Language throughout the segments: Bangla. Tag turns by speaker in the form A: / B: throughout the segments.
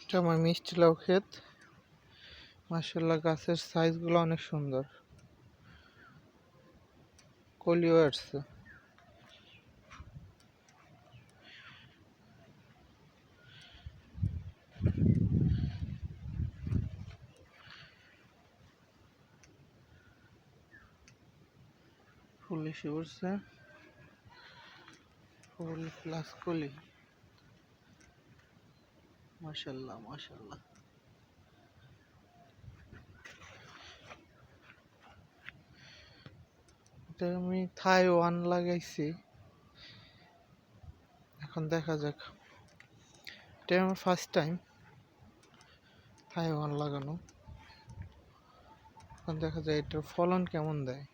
A: এটা আমার মিষ্টি লাউ ক্ষেত। মাসাল্লাহ গাছের সাইজগুলো অনেক সুন্দর। কলিও আসছে। ফুল এসে উঠছে ফুল প্লাস কলি। মাশাল্লাহ মাশাল্লাহ এটা আমি থাই ওয়ান লাগাইছি। এখন দেখা যাক। এটা আমার ফার্স্ট টাইম থাই ওয়ান লাগানো। এখন দেখা যায় এটার ফলন কেমন দেয়।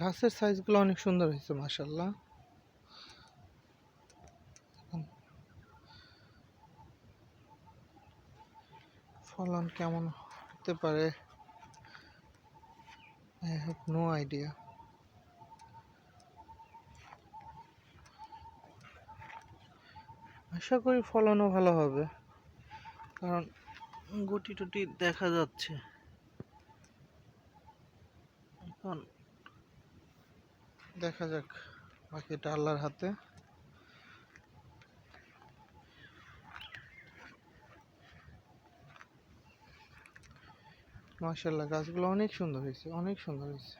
A: গাছের সাইজগুলো অনেক সুন্দর হয়েছে মাসাল্লাহ ফলন কেমন হতে পারে? আই হ্যাভ নো আইডিয়া আশা করি ফলনও ভালো হবে। কারণ গুটি টুটি দেখা যাচ্ছে। এখন দেখা যাক, বাকিটা আল্লাহর হাতে। মাশাল্লাহ গাছগুলো অনেক সুন্দর হয়েছে, অনেক সুন্দর হয়েছে।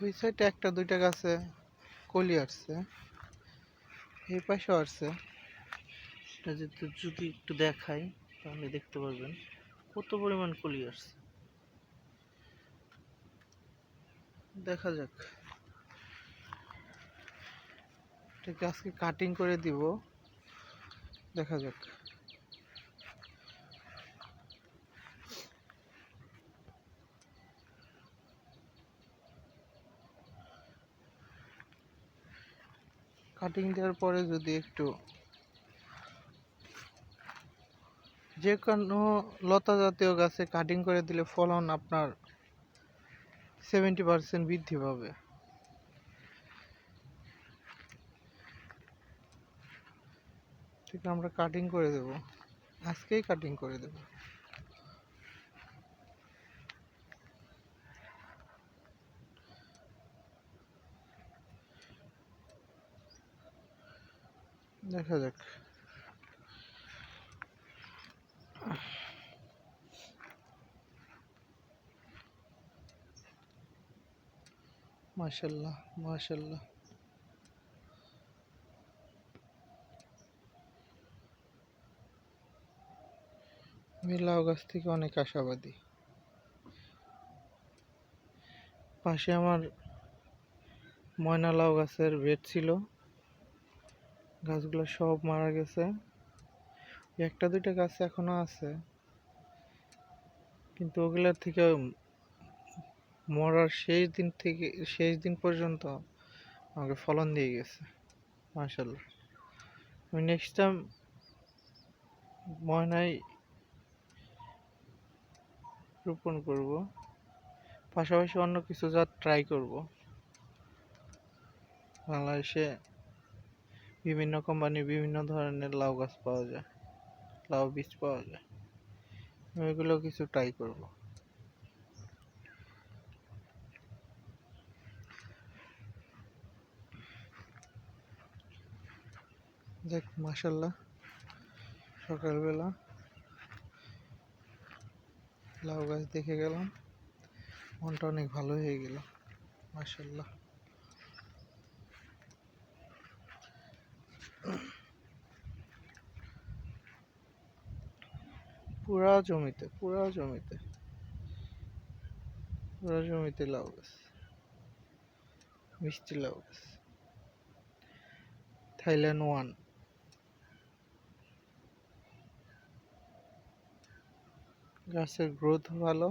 A: ওই সাইডে একটা, দুইটা গাছে কলি আসছে। এই পাশেও আসছে। এটা যদি যদি একটু দেখাই, তাহলে দেখতে পারবেন কত পরিমাণ কলি আসছে। দেখা যাক। এটাকে আজকে কাটিং করে দিব। দেখা যাক। কাটিং দেওয়ার পরে যদি একটু যে কোনো লতা জাতীয় গাছে কাটিং করে দিলে ফলন আপনার সেভেন্টি পার্সেন্ট বৃদ্ধি পাবে। ঠিক আমরা কাটিং করে দেব। আজকেই কাটিং করে দেব। দেখা যাক। মাশাল্লাহ মাশাল্লাহ। আমি লাউ গাছ থেকে অনেক আশাবাদী। পাশে আমার ময়না লাউ গাছের বেড ছিল। গাছগুলো সব মারা গেছে। একটা দুইটা গাছ এখনও আছে। কিন্তু ওগুলোর থেকে মরার শেষ দিন থেকে, শেষ দিন পর্যন্ত আমাকে ফলন দিয়ে গেছে মাশাল্লাহ আমি নেক্সট টাইম ময়নাই রোপণ করব। পাশাপাশি অন্য কিছু জাত ট্রাই করব। বাংলাদেশে বিভিন্ন কোম্পানির বিভিন্ন ধরনের লাউ গাছ পাওয়া যায়, লাউ বীজ পাওয়া যায়। এগুলো কিছু ট্রাই করব। দেখ মাসাল্লাহ সকালবেলা লাউ গাছ দেখে গেলাম, মনটা অনেক ভালো হয়ে গেল মাসাল্লাহ পুরা জমিতে পুরা জমিতে। পুরা জমিতে লাউ গাছ। মিষ্টি লাউ গাছ। Thailand one. গাছের গ্রোথ ভালো।